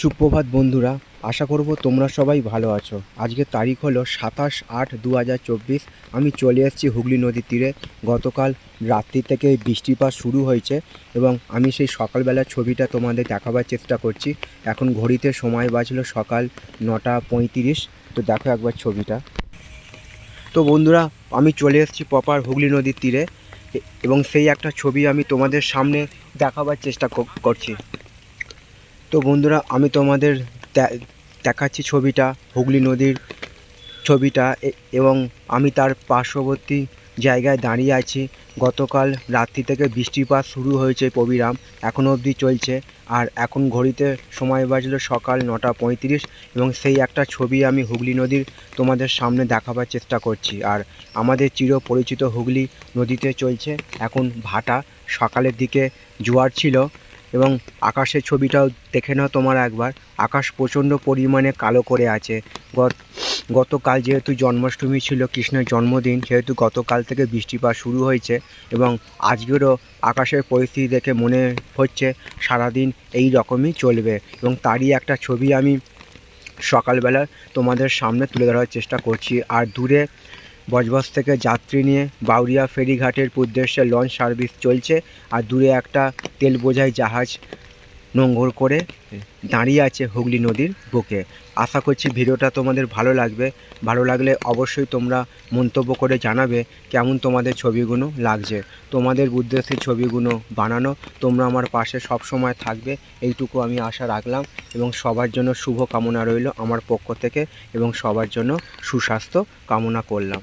সুপ্রভাত বন্ধুরা, আশা করব তোমরা সবাই ভালো আছো। আজকে তারিখ হলো সাতাশ আট দু আমি চলে এসেছি হুগলি নদীর তীরে। গতকাল রাত্রি থেকে বৃষ্টিপাত শুরু হয়েছে এবং আমি সেই সকালবেলার ছবিটা তোমাদের দেখাবার চেষ্টা করছি। এখন ঘড়িতে সময় বাজলো সকাল নটা পঁয়ত্রিশ। তো দেখো একবার ছবিটা। তো বন্ধুরা, আমি চলে এসেছি প্রপার হুগলি নদীর তীরে এবং সেই একটা ছবি আমি তোমাদের সামনে দেখাবার চেষ্টা করছি। তো বন্ধুরা, আমি তোমাদের দেখাচ্ছি ছবিটা, হুগলি নদীর ছবিটা এবং আমি তার পার্শ্ববর্তী জায়গায় দাঁড়িয়ে আছি। গতকাল রাত্রি থেকে বৃষ্টিপাত শুরু হয়েছে প্রবিরাম এখনও অবধি চলছে। আর এখন ঘড়িতে সময় বাজলো সকাল নটা পঁয়ত্রিশ এবং সেই একটা ছবি আমি হুগলি নদীর তোমাদের সামনে দেখাবার চেষ্টা করছি। আর আমাদের চির পরিচিত হুগলি নদীতে চলছে। এখন ভাটা সকালের দিকে জোয়ার ছিল। এবং আকাশের ছবিটাও দেখে নাও তোমার একবার। আকাশ প্রচণ্ড পরিমাণে কালো করে আছে। গত- গতকাল যেহেতু জন্মাষ্টমী ছিল, কৃষ্ণের জন্মদিন, সেহেতু গতকাল থেকে বৃষ্টিপাত শুরু হয়েছে এবং আজকেরও আকাশের পরিস্থিতি দেখে মনে হচ্ছে সারাদিন এই রকমই চলবে এবং তারই একটা ছবি আমি সকালবেলা তোমাদের সামনে তুলে ধরার চেষ্টা করছি। আর দূরে বজবজ থেকে যাত্রী নিয়ে বাউরিয়া ফেরিঘাটের উদ্দেশ্যে লঞ্চ সার্ভিস চলছে আর দূরে একটা তেল বোঝাই জাহাজ নোঙ্গর করে দাঁড়িয়ে আছে হুগলি নদীর বুকে। আশা করছি ভিডিওটা তোমাদের ভালো লাগবে। ভালো লাগলে অবশ্যই তোমরা মন্তব্য করে জানাবে কেমন তোমাদের ছবিগুলো লাগছে। তোমাদের উদ্দেশ্যে ছবিগুলো বানানো, তোমরা আমার পাশে সব সময় থাকবে, এইটুকু আমি আশা রাখলাম এবং সবার জন্য শুভ কামনা রইল আমার পক্ষ থেকে এবং সবার জন্য সুস্বাস্থ্য কামনা করলাম।